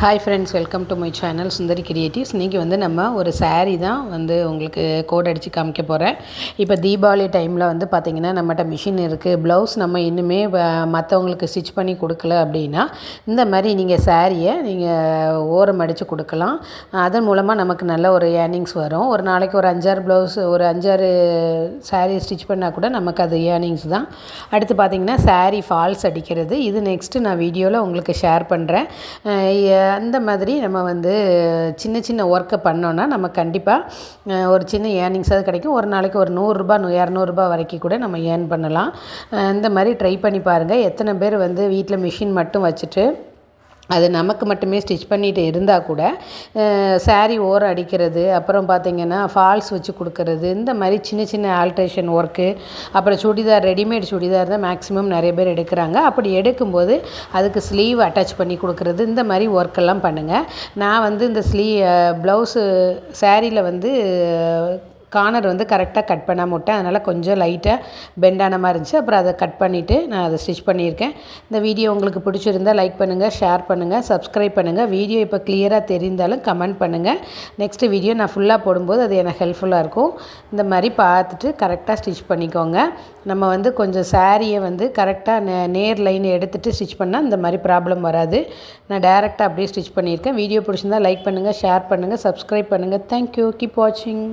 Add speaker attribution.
Speaker 1: Hi friends welcome to my channel Sundari creatives இன்றைக்கி வந்து நம்ம ஒரு சேரீ தான் வந்து உங்களுக்கு கோட் அடித்து காமிக்க போகிறேன் இப்போ தீபாவளி டைமில் வந்து பார்த்திங்கன்னா நம்மகிட்ட மிஷின் இருக்குது ப்ளவுஸ் நம்ம இன்னுமே மற்றவங்களுக்கு ஸ்டிச் பண்ணி கொடுக்கல அப்படின்னா இந்த மாதிரி நீங்கள் சாரியை நீங்கள் ஓரம் அடித்து கொடுக்கலாம். அதன் மூலமாக நமக்கு நல்ல ஒரு ஏர்னிங்ஸ் வரும். ஒரு நாளைக்கு ஒரு அஞ்சாறு ப்ளவுஸ் ஒரு அஞ்சாறு சாரீ ஸ்டிச் பண்ணால் கூட நமக்கு அது ஏர்னிங்ஸ் தான். அடுத்து பார்த்திங்கன்னா சாரீ ஃபால்ஸ் அடிக்கிறது. இது நெக்ஸ்ட்டு நான் வீடியோவில் உங்களுக்கு ஷேர் பண்ணுறேன் அந்த மாதிரி நம்ம வந்து சின்ன சின்ன ஒர்க்கை பண்ணோன்னா நம்ம கண்டிப்பாக ஒரு சின்ன ஏர்னிங்ஸாவது கிடைக்கும். ஒரு நாளைக்கு ஒரு நூறுரூபா இரநூறுபா வரைக்கும் கூட நம்ம ஏர்ன் பண்ணலாம். இந்த மாதிரி ட்ரை பண்ணி பாருங்கள் எத்தனை பேர் வந்து வீட்டில் மிஷின் மட்டும் வச்சுட்டு அது நமக்கு மட்டுமே ஸ்டிச் பண்ணிகிட்டு இருந்தால் கூட சாரீ ஓரம் அடிக்கிறது அப்புறம் பார்த்திங்கன்னா ஃபால்ஸ் வச்சு கொடுக்கறது இந்த மாதிரி சின்ன சின்ன ஆல்ட்ரேஷன் ஒர்க்கு அப்புறம் சுடிதார் ரெடிமேட் சுடிதார் தான் மேக்ஸிமம் நிறைய பேர் எடுக்கிறாங்க. அப்படி எடுக்கும்போது அதுக்கு ஸ்லீவ் அட்டாச் பண்ணி கொடுக்குறது இந்த மாதிரி ஒர்க்கெல்லாம் பண்ணுங்கள் நான் வந்து இந்த ஸ்லீ ப்ளவுஸு சாரியில் வந்து கார்னர் வந்து கரெக்டாக கட் பண்ணாமல் விட்டேன் அதனால் கொஞ்சம் லைட்டாக பெண்டான மாதிரி இருந்துச்சு. அப்புறம் அதை கட் பண்ணிவிட்டு நான் அதை ஸ்டிச் பண்ணியிருக்கேன். இந்த வீடியோ உங்களுக்கு பிடிச்சிருந்தால் லைக் பண்ணுங்கள் ஷேர் பண்ணுங்கள் சப்ஸ்கிரைப் பண்ணுங்கள் வீடியோ இப்போ கிளியராக தெரிந்தாலும் கமெண்ட் பண்ணுங்கள் நெக்ஸ்ட்டு வீடியோ நான் ஃபுல்லாக போடும்போது அது எனக்கு ஹெல்ப்ஃபுல்லாக இருக்கும். இந்த மாதிரி பார்த்துட்டு கரெக்டாக ஸ்டிச் பண்ணிக்கோங்க. நம்ம வந்து கொஞ்சம் சாரியை வந்து கரெக்டாக நே நேர் லைன் எடுத்துகிட்டு ஸ்டிச் பண்ணால் இந்த மாதிரி ப்ராப்ளம் வராது. நான் டேரெக்டாக அப்படியே ஸ்டிச் பண்ணியிருக்கேன். வீடியோ பிடிச்சிருந்தால் லைக் பண்ணுங்கள் ஷேர் பண்ணுங்கள் சப்ஸ்கிரைப் பண்ணுங்கள் தேங்க்யூ கீப் வாட்சிங்